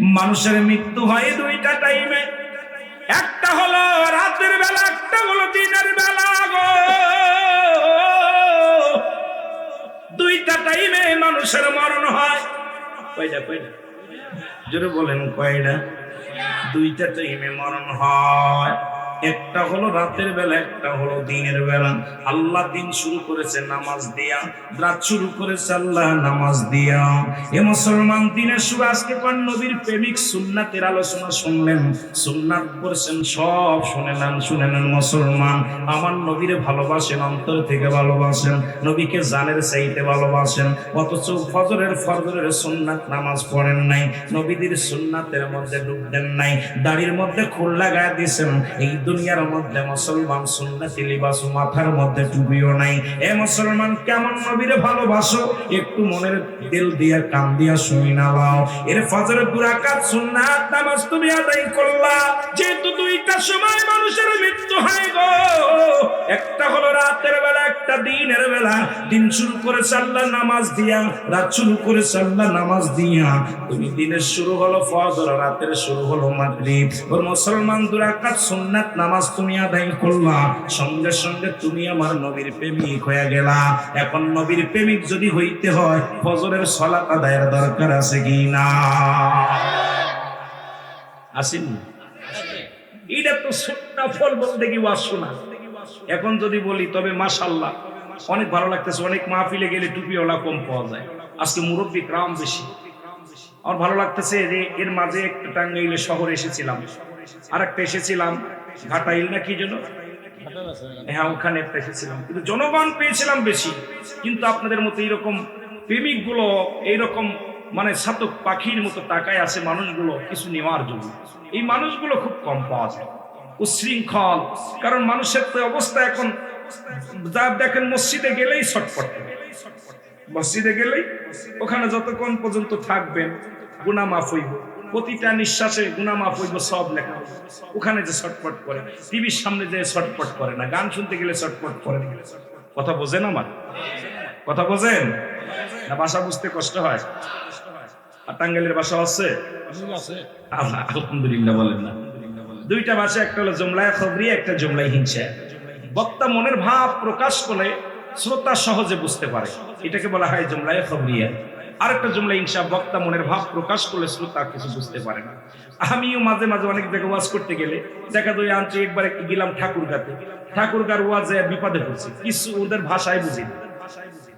মানুষের মৃত্যু হয় দুইটা টাইমে একটা হলো রাতের বেলা, একটা হলো দিনের বেলা গো। দুইটা টাইমে মানুষের মরণ হয়। কয়টা কয়টা? জোরে বলেন কয়টা? দুইটা টাইমে মরণ হয়। একটা হলো রাতের বেলা, একটা হলো দিনের বেলা। আল্লাহ দিন শুরু করেছে নামাজ দিয়া, রাত শুরু করেছে আল্লাহ নামাজ দিয়া। এ মুসলমান দিনের শুরু, আজকে কোন নবীর প্রেমিক সুন্নাতের আলোচনা শুনলেন? সুন্নাত করেছেন সব শুনে নেন শুনে নেন মুসলমান। আমার নবীরে ভালোবাসেন, অন্তর থেকে ভালোবাসেন। নবীকে জানের চাইতে ভালোবাসেন। অথচ ফজরের ফজরের সুন্নাত নামাজ পড়েন নাই। নবীদের সুন্নাতের মধ্যে ডুব দেন নাই। দাড়ির মধ্যে খোল লাগায় দিয়েছেন। এই দুনিয়ার মধ্যে মুসলমান সুন্নাতি লিবাস মাথার মধ্যে টুপিও নাই। এ মুসলমান কেমন নবীরে ভালোবাসো? একটু মনের দিল দিয়া, কান দিয়া শুনি না লাও এর ফজরের দুরাকাত সুন্নাত নামাজ তুমি আদায় করলা। যেহেতু দুইটা সময় মানুষের মৃত্যু হয় গো। একটা হলো রাতের বেলা, একটা দিনের বেলা। দিন শুরু করে আল্লাহ নামাজ দিয়া, রাত শুরু করে আল্লাহ নামাজ দিয়া। তুমি দিনের শুরু হলো ফজর, রাতের শুরু হলো মাগরিব। ওর মুসলমান দুরাকাত সুন্নাত নামাজ তুমি আদায় করলা, সঙ্গে সঙ্গে তুমি আমার নবীর প্রেমিক হয়ে গেলা। এখন নবীর প্রেমিক যদি হইতে হয়, ফজরের সলাত আদায়ের দরকার আছে কি না? আসেনি? এটা তো সুন্না ফল বলতে কি ওয়াজ এখন যদি বলি, তবে মাশাল্লাহ অনেক ভালো লাগতেছে, অনেক মাহফিলে গেলে টুপিওয়ালা কম পাওয়া যায়। আজকে মুরব্বী গ্রাম বেশি। আমার ভালো লাগতেছে যে এর মাঝে একটা টাঙ্গাইলে শহরে এসেছিলাম। আর একটা এসেছিলাম ঘাটাইল না কি যেন? হ্যাঁ ওখানে এসেছিলাম। কিন্তু জনগণ পেয়েছিলাম বেশি। কিন্তু আপনাদের মতো এইরকম এইরকম মানে ছাতক পাখির মতো আছে মানুষগুলো, কিছু নেওয়ার জন্য। এই মানুষগুলো খুব কম পাওয়া যায়। উশৃঙ্খল। কারণ মানুষের তো অবস্থা এখন, যা দেখেন মসজিদে গেলেই ছটপট মসজিদে গেলেই ওখানে যতক্ষণ পর্যন্ত থাকবেন গুনা মাফ হইব। প্রতিটা নিঃশ্বাসে গুনা মাফ হইব, সব লেখা ওখানে যে ছটপট করে, টিভির সামনে যে ছটপট করে না, গান শুনতে গেলে ছটপট করে। কথা বোঝেন আমার? কথা বোঝেন? না, ভাষা বুঝতে কষ্ট হয়? আর টাঙ্গাইলের ভাষা আছে? আলহামদুলিল্লাহ বলেন না। দুইটা ভাষা, একটা হলো জুমলায় খবরি, একটা জুমলায় হিংসা। বক্তা মনের ভাব প্রকাশ করলে শ্রোতা সহজে বুঝতে পারে। এটাকে বলা হয় জুমলায় খবরিয়া। আরেকটা জুমলা হিংসা বক্তা মনের ভাব প্রকাশ করলে শ্রোতা কিছু বুঝতে পারে না। আমিও মাঝে মাঝে অনেক জায়গায় ওয়াজ করতে গেলে দেখা যায় আনছি একবার গেলাম ঠাকুর গার ওয়াজে বিপদে পড়ছি। কিছু ওদের ভাষায় বুঝি না।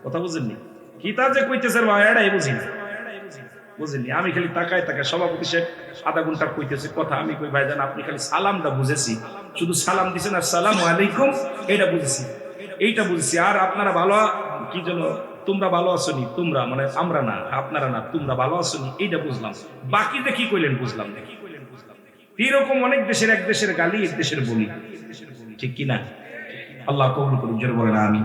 কথা বুঝেননি? কি তা যে কইতেছে ভাই? এটাই বুঝি না। বুঝেননি? আমি খালি তাকায় তাকায় সভাপতি সাহেব আধা ঘণ্টা কইতেছে কথা। আমি কই, ভাইজান, আপনি খালি সালামটা বুঝেছি। শুধু সালাম দিছেন আর সালাম আলাইকুম এটা বুঝেছি। এইটা বুঝেছি। আর আপনারা ভালো, কি যেন তোমরা ভালো আছো নি তোমরা মানে আমরা না, আপনারা না, তোমরা ভালো আছো নি এইটা বুঝলাম। বাকিতে কি কইলেন বুঝলাম না। এরকম অনেক দেশের এক দেশের গালি, এক দেশের বলি। ঠিক কি না আল্লাহ কবুল করুন জোরে বলেন আমি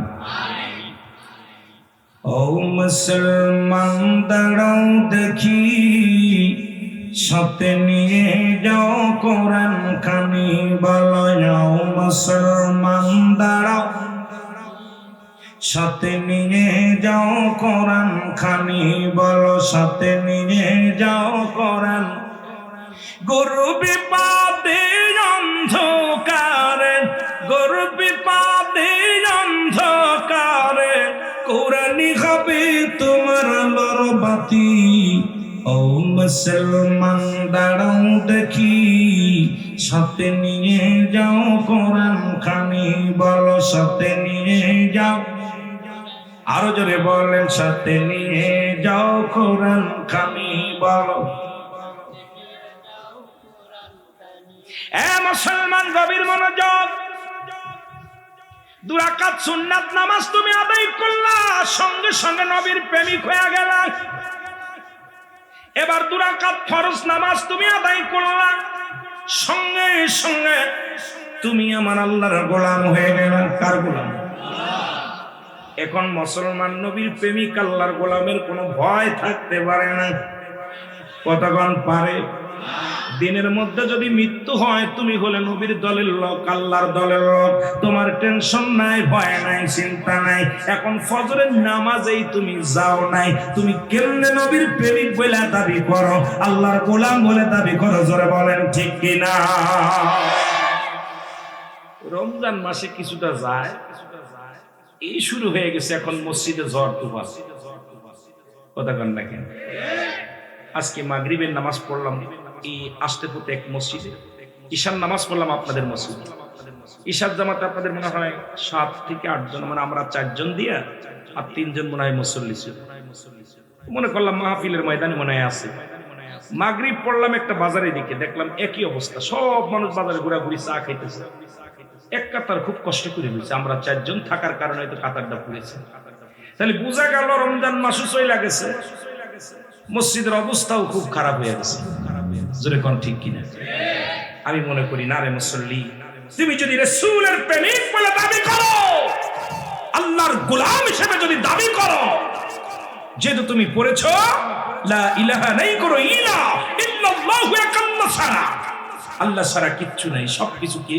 ও মুসলমান, দাঁড়াও দেখি। সাথে নিয়ে যাও কোরআন খানি বলাও মুসলমান, দাঁড়াও। সাথে নিয়ে যাও কোরআন খানি, বলো সাথে নিয়ে যাও কোরআন। গরু বিপাদে অন্ধকারে গরু বিপাদে অন্ধকারে কোরআনি হবে তোমার আলোর বাতি ও মুসলমান, দাঁড়াও দেখি, সাথে নিয়ে যাও কোরআন খানি, বলো সাথে নিয়ে যাও। আরও জোরে বলেন সাথে নিয়ে যাও কোরআন খানি বলো। এ মুসলমান গভীর মনোযোগ। দুরাকাত সুন্নাত নামাজ তুমি আদায় করলা, সঙ্গে সঙ্গে নবীর প্রেমিক হয়ে গেলা। এবার দুরাকাত ফরজ নামাজ তুমি আদায় করলা, সঙ্গে সঙ্গে তুমি আমার আল্লাহর গোলাম হয়ে গেলাম কার গোলাম? এখন মুসলমান নবীর প্রেমিক আল্লাহর গোলামের কোনো ভয় থাকতে পারে না। কতক্ষণ পারে? দিনের মধ্যে যদি মৃত্যু হয়, তুমি হলে নবীর দলের লোক, আল্লাহর দলের লোক। তোমার টেনশন নাই, ভয় নাই, চিন্তা নাই। এখন ফজরের নামাজেই তুমি যাও নাই। তুমি কেমনে নবীর প্রেমিক বলে দাবি করো? আল্লাহর গোলাম বলে দাবি করো, জোরে বলেন, ঠিক কিনা? রমজান মাসে কিছুটা যায় এই শুরু হয়ে গেছে এখন মসজিদে ঝড় তুফান। কথা কন না কেন? আজকে মাগরিবের নামাজ পড়লাম, এই আসতে পথে এক মসজিদে। ঈশান নামাজ পড়লাম আপনাদের মসজিদে। ঈশার জামাতে আপনাদের মনে হয় সাত থেকে আট জন মানে আমরা চারজন দিয়া আর তিনজন মনে হয় মুসল্লি ছিল। মনে করলাম মাহফিলের ময়দানে মনে হয় আছে। মাগরিব পড়লাম একটা বাজারের দিকে, দেখলাম একই অবস্থা। সব মানুষ বাজারে ঘোরাঘুরি চা খাইতেছে। এক কাতার খুব কষ্ট করে হয়েছে আমরা চারজন থাকার কারণে হয়তো কাতারটা পড়েছে। তাহলে বোঝা গেল রমজান মাসও চলে গেছে মসজিদের অবস্থাও খুব খারাপ হয়ে গেছে। জোরে কোন ঠিক কিনা? আমি মনে করি না রে মুসল্লি, তুমি যদি রসুলের প্রেমিক বলে দাবি করো, আল্লাহর গোলাম হিসেবে যদি দাবি করো, যেহেতু তুমি পড়েছ, লা ইলাহা নেই করো ইলা ইল্লাল্লাহু একাল্লা ছাড়া। আল্লাহ ছাড়া কিচ্ছু নাই সব কিছু কি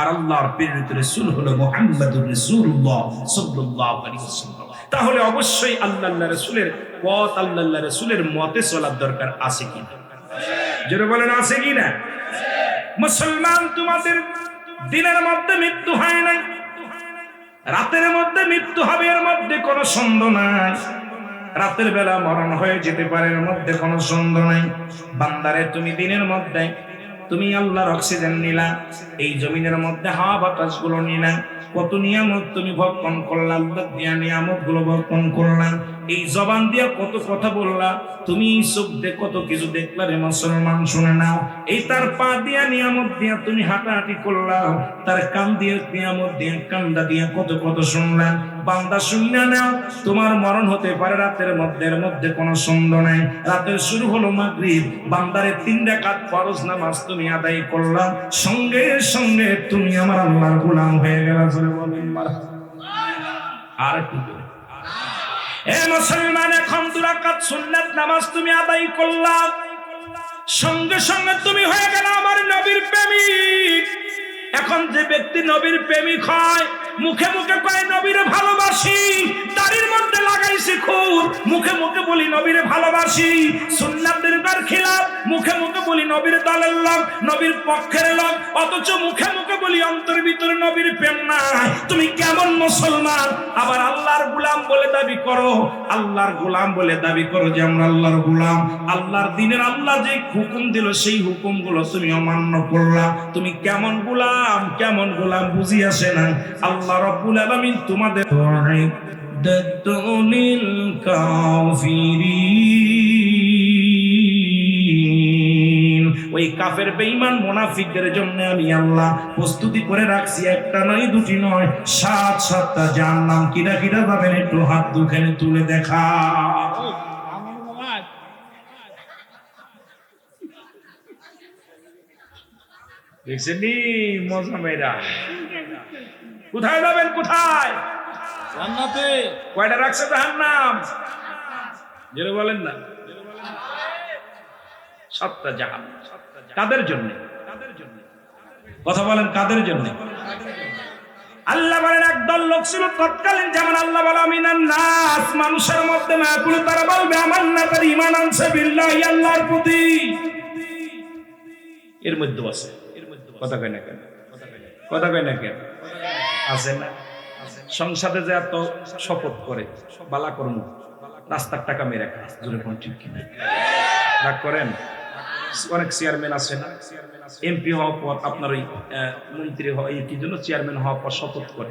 আর আল্লাহর প্রেরিত রাসূল হলো মুহাম্মাদুর রাসূলুল্লাহ সাল্লাল্লাহু আলাইহি ওয়াসাল্লাম। তাহলে অবশ্যই আল্লাহ রাসূলের পথ আল্লাহ রাসূলের মতে চলার দরকার আছে কি না জোরে বলেন, আছে কি না মুসলমান তোমাদের দিনের মধ্যে মৃত্যু হয় নাই, রাতের মধ্যে মৃত্যু হবে, এর মধ্যে কোনো সন্দেহ নাই। রাতের বেলা মরণ হয়ে যেতে পারে, এর মধ্যে কোনো সন্দেহ নাই। বান্দারে, তুমি দিনের মধ্যে তুমি আল্লাহর অক্সিজেন নিলা, এই জমিনের মধ্যে হাওয়া বাতাসগুলো নিলা, কত নিয়ামত তুমি ভক্ষণ করলা আল্লাহ দিয়া নিয়ামতগুলো ভক্ষণ করলা এই জবান দিয়া কত কথা বললা, তুমি চোখ দিয়ে কত কিছু দেখলা রে মুসলমান শুনে নাও। এই তার পা দিয়া নিয়ামত দিয়া তুমি হাঁটাহাঁটি করলা, তার কান দিয়ে নিয়ামত দিয়া কান্দা দিয়া কত কত শুনলা। বান্দা শুনে নাও, তোমার মরণ হতে পারে রাতের মধ্যে মধ্যে কোনো সন্দেহ নাই। রাতের শুরু হলো মাগরিব, বান্দারে তিন রাকাত ফরজ নামাজ তুমি আদায় করলা। সঙ্গে সঙ্গে তুমি আমার আল্লাহর গোলাম হয়ে গেলা আর একটু জোরে। এ মুসলমান, এখন দুরাকাত সুন্নাত নামাজ তুমি আদায় করলা। সঙ্গে সঙ্গে তুমি হয়ে গেল আমার নবীর প্রেমিক। এখন যে ব্যক্তি নবীর প্রেমিক হয়, মুখে মুখে কয়, নবীর ভালোবাসি। দাড়ির মধ্যে লাগাইছি খুব মুখে মুখে বলি, নবীরে ভালোবাসি। সুন্নাতের গার খিলাফ, মুখে মুখে বলি, নবীর দলের লোক, নবীর পক্ষের লোক। অথচ মুখে মুখে বলি, অন্তর ভিতরে নবীর প্রেম নাই। তুমি কেমন মুসলমান? আবার আল্লাহর গোলাম বলে দাবি করো। আল্লাহর গোলাম বলে দাবি করো যে, আমরা আল্লাহর গোলাম। আল্লাহর দিনের আল্লাহ যে হুকুম দিল, সেই হুকুমগুলো তুমি অমান্য করলা। তুমি কেমন গোলাম কেমন গোলাম বুঝি আসে না আল্লাহ রব্বুল আলামিন তোমাদের লিল কাফিরিন। ওই কাফের বেঈমান মুনাফিকদের জন্য আমি আল্লাহ প্রস্তুতি করে রাখছি, একটা নয়, দুটি নয়, সাত, সাতটা জাহান্নাম কিরা কিরা যাবেন একটু হাত দুখানে তুলে দেখা। দেখছেন মজা মেয়েরা। কোথায় যাবেন? কোথায়? জান্নাতে। কয়টা রাখছে জাহান্নাম? বলেন না। সাতটা জাহান কাদের জন্য? কথা বলেন কাদের জন্য? আল্লাহ বলেন, একদল লোক ছিল তৎকালীন, যেমন আল্লাহ বলে, আমিনান নাস মানুষের মধ্যে না পুরো তারা বলবে, আমার না তার ইমান আনছে বিল্লাহি আল্লাহর প্রতি। এর মধ্যে আছে। কথা কয় না কেন? কথা কয় না কেন? আছে না? সংসারে যে এত শপথ করে, বালা কর্ম রাস্তার টাকা মেরে জোরে কোন ঠিক কিনা। রাগ করেন? অনেক চেয়ারম্যান আছে না? এমপি হওয়ার পর আপনার ওই মন্ত্রী হওয়া কি জন্য চেয়ারম্যান হওয়ার পর শপথ করে।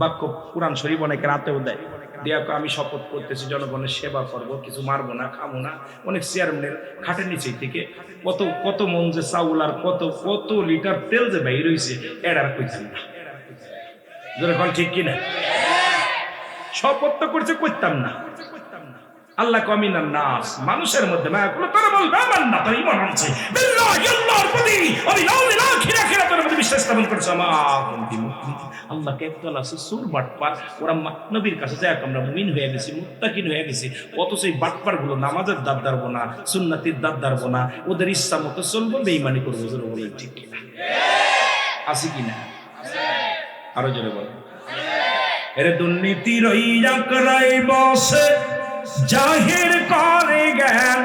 বাক্য কোরআন শরীফ অনেকে রাতেও দেয়। দেয়া আমি শপথ করতেছি, জনগণের সেবা করব, কিছু মারবো না খাব না। অনেক চেয়ারম্যানের খাটের নিচে থেকে কত কত মন যে চাউল আর কত কত লিটার তেল যে বাইর হয়েছে এড়ার কইতাম না। যেরকম ঠিক কিনা? শপথ তো করছে, করতাম না। আল্লাহ কমিনার নাস। মানুষের মধ্যে মায়া করল তারা বলবে আমার না, তার ইমান প্রতি বিশ্বাস করছে। আছে, সুর বাটপার। ওরা নবীর কাছে নামাজের না না ওদের ইচ্ছা মতো চলবো বেইমানি করব ঠিক আছে কিনা? আরও জোরে বলেন এর দুর্নীতির ওই আঁকড়াই বসে, জাহির করে জ্ঞান।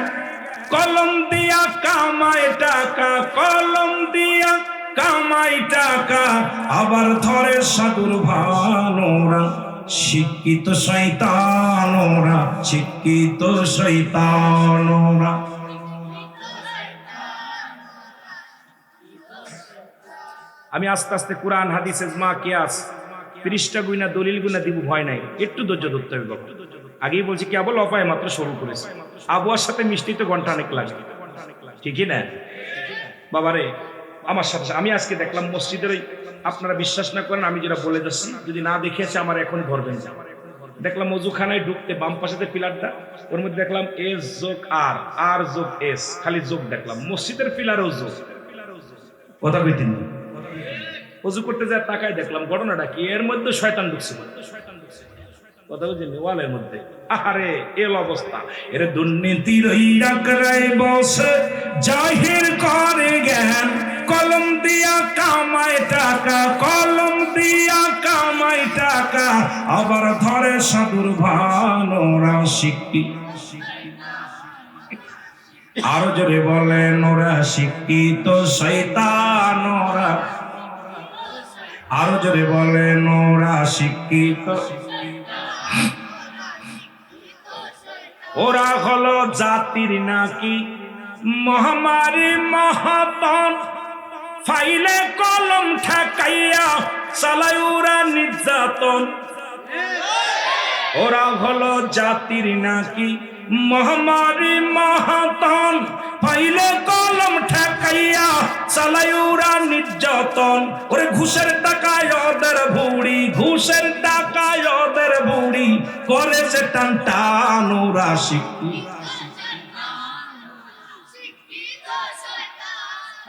কলম দিয়া কামায় টাকা, কলম দিয়া কামাই টাকা। আবার ধরে সাধুর ভানোরা শিক্ষিত শৈতানোরা শিক্ষিত শৈতানোরা আমি আস্তে আস্তে কোরআন হাদিস মা কিয়াস পৃষ্ঠা গুইনা, দলিল গুইনা দিব ভয় নাই। একটু ধৈর্য ধরতে হবে আগেই বলছি, কেবল অপায় মাত্র শুরু করেছে। আবুয়ার সাথে মিষ্টি তো ঘণ্টা অনেক লাগে। ঠিকই না? বাবারে, আমার সাথে আমি আজকে দেখলাম মসজিদের আপনারা বিশ্বাস না করেন, আমি যেটা বলে যাচ্ছি, যদি না দেখেছে, আমার এখন ধরবেন। দেখলাম অজুখানায় ঢুকতে বাম পাশেতে পিলারটা, ওর মধ্যে দেখলাম এস যোগ আর আর যোগ এস, খালি যোগ দেখলাম। মসজিদের পিলারও যোগ। কথা কইতেন। অজু করতে যায় তাকায় দেখলাম, ঘটনাটা কি? এর মধ্যে শয়তান ঢুকছে। কথা মধ্যে। আহারে, এল অবস্থা। এর জাহির করে জ্ঞান। কলম দিয়া কামায় টাকা, কলম দিয়া কামায় টাকা। আবার ধরে সাধুর ভানোরা শিক্ষি আরও জোরে বলেন ওরা শিক্ষিত শৈতানোরা আরও জোরে বলেন ওরা শিক্ষিত, ওরা হলো জাতির নাকি মহামারী মহাতন ফাইলে কলম ঠেকাইয়া চালায় ওরা নির্যাতন। ওরা হলো জাতির নাকি মহামারী মহাতন? পাইলে কলম ঠেকাইয়া ওরা নির্যাতন। ওরে ঘুষের টাকায় ওদের ভুড়ি, ঘুষের টাকায় ওদের ভুড়ি। করে যে টান টান ওরা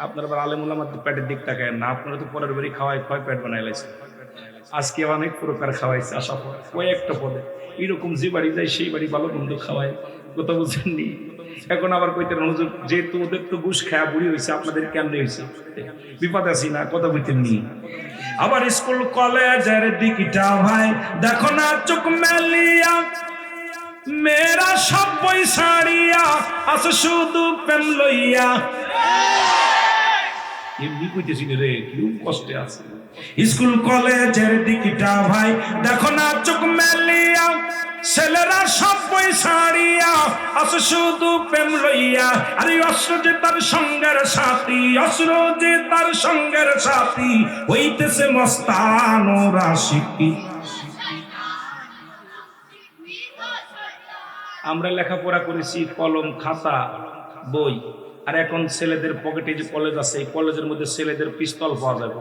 আপনার আবার আলেমুল আমার পেটের দিক তাকায় না। আপনারা তো পরের বাড়ি খাওয়াই খয় পেট বানাই লাইছে আজকে অনেক প্রকার খাওয়াইছে, আশা একটা পদে। এরকম যে বাড়ি যায়, সেই বাড়ি ভালো বন্ধু খাওয়ায়। কথা বুঝেননি এখন আবার কইতেন, হুজুর, যেহেতু ওদের তো ঘুষ খায়া বুড়ি হয়েছে আপনাদের কেমনে হয়েছে বিপদ আছি না, কথা বুঝতেননি আবার স্কুল কলেজের দিকটা ভাই, দেখো না চোখ মেলিয়া, মেয়েরা সব বই সারিয়া আছে শুধু প্রেম লইয়া। এমনি কইতেছি রে কষ্টে আছে স্কুল কলেজের দিকটা ভাই, দেখো না চোখ মেলিয়া, ছেলেরা সব বই সারিয়া আছে শুধু প্রেম লইয়া। আরে অস্ত্র যে তার সঙ্গের সাথী অস্ত্র যে তার সঙ্গের সাথী, হইতেছে মস্তান আমরা লেখাপড়া করেছি কলম, খাতা, বই। আর এখন ছেলেদের পকেটে যে কলেজ আছে, এই কলেজের মধ্যে ছেলেদের পিস্তল পাওয়া যায়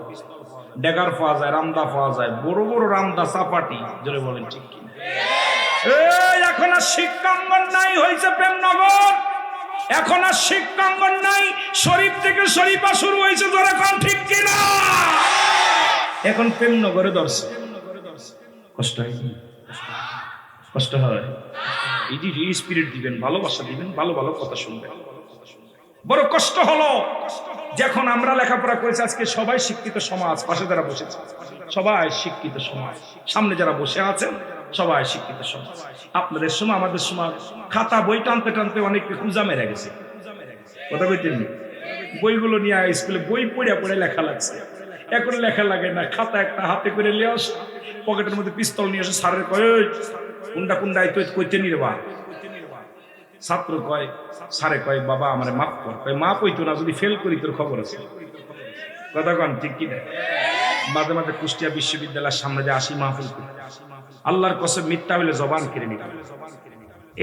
ডেগার পাওয়া যায়, রামদা পাওয়া যায়, বড় বড় রামদা চাপাটি, জোরে বলেন ঠিক কি এখন আর শিক্ষাঙ্গন নাই হয়েছে প্রেমনগর। এখন আর শিক্ষাঙ্গন নাই, শরীফ থেকে শরীফা শুরু হয়েছে ধরে এখন ঠিক কিনা? এখন প্রেমনগরে দর্শক কষ্ট হয়? কষ্ট হয়। এই যে স্পিরিট দিবেন, ভালোবাসা দিবেন, ভালো ভালো কথা শুনবেন। বড় কষ্ট হলো। যখন আমরা লেখাপড়া করেছি আজকে সবাই শিক্ষিত সমাজ পাশে যারা বসেছে সবাই শিক্ষিত সমাজ। সামনে যারা বসে আছেন সবাই শিক্ষিত সমাজ। আপনাদের সময় আমাদের সময় খাতা বই টানতে টানতে অনেক খুঁজা মেরে গেছে। কথা বলতেন বইগুলো নিয়ে স্কুলে বই পড়ে পড়ে লেখা লাগছে। এখন লেখা লাগে না। খাতা একটা হাতে করে নিয়ে আস পকেটের মধ্যে পিস্তল নিয়ে আসে সারের কয় "ওই, কুন্ডা কুন্ডায় তুই কইতে নিরে বা ছাত্র কয় সারে কয়, বাবা আমার মাফ কর। কয় মাপ হইতো না, যদি ফেল করি তোর খবর আছে। কথা কন, ঠিক কি না? মাঝে মাঝে কুষ্টিয়া বিশ্ববিদ্যালয়ের সামনে যে আসি মাহফিল করি। আল্লাহর কসম, মিথ্যা হইলে জবান কেড়ে নিবে।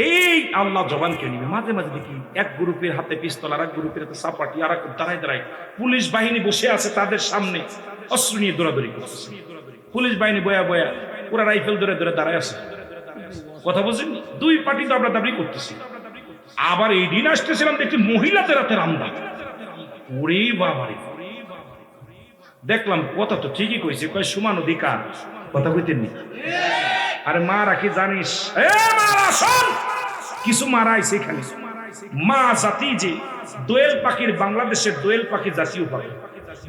এই আল্লাহ জবান কেড়ে নিবে। মাঝে মাঝে দেখি এক গ্রুপের হাতে পিস্তল আর এক গ্রুপের হাতে সাপাটি আর এক দাঁড়ায় দাঁড়ায় পুলিশ বাহিনী বসে আছে তাদের সামনে অস্ত্র নিয়ে দৌড়াদৌড়ি করছে পুলিশ বাহিনী বয়া বয়া ওরা রাইফেল ধরে ধরে দাঁড়ায় আছে। কথা বুঝেন দুই পার্টি তো আমরা দাবি করতেছি। আবার এই দিন আসতেছিলাম দেখছি মহিলাদের হাতে রামদা ওরে বাবারে দেখলাম, কথা তো ঠিকই কইছে, কয় সমান অধিকার, কথা কইতেন নি। আরে মা রাখি জানিস? কিছু মারা আইছে এখানে। মা জাতি যে দোয়েল পাখির, বাংলাদেশের দোয়েল পাখি জাতীয় পাখি।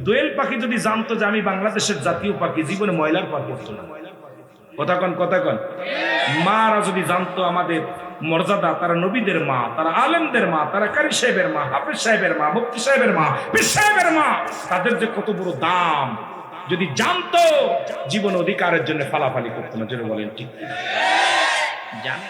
দোয়েল পাখি যদি জানতো যে আমি বাংলাদেশের জাতীয় পাখি, জীবনে ময়লার পার করতো না। কথা কন কথা কন। মারা যদি জানতো আমাদের মর্যাদা তারা নবীদের মা, তারা আলেমদের মা, তারা কারি সাহেবের মা, হাফিজ সাহেবের মা, মুফতি সাহেবের মা, পীর সাহেবের মা। তাদের যে কত বড় দাম, যদি জানতো, জীবন অধিকারের জন্য ফালাফালি করতো না যেটা বলেন ঠিক জানে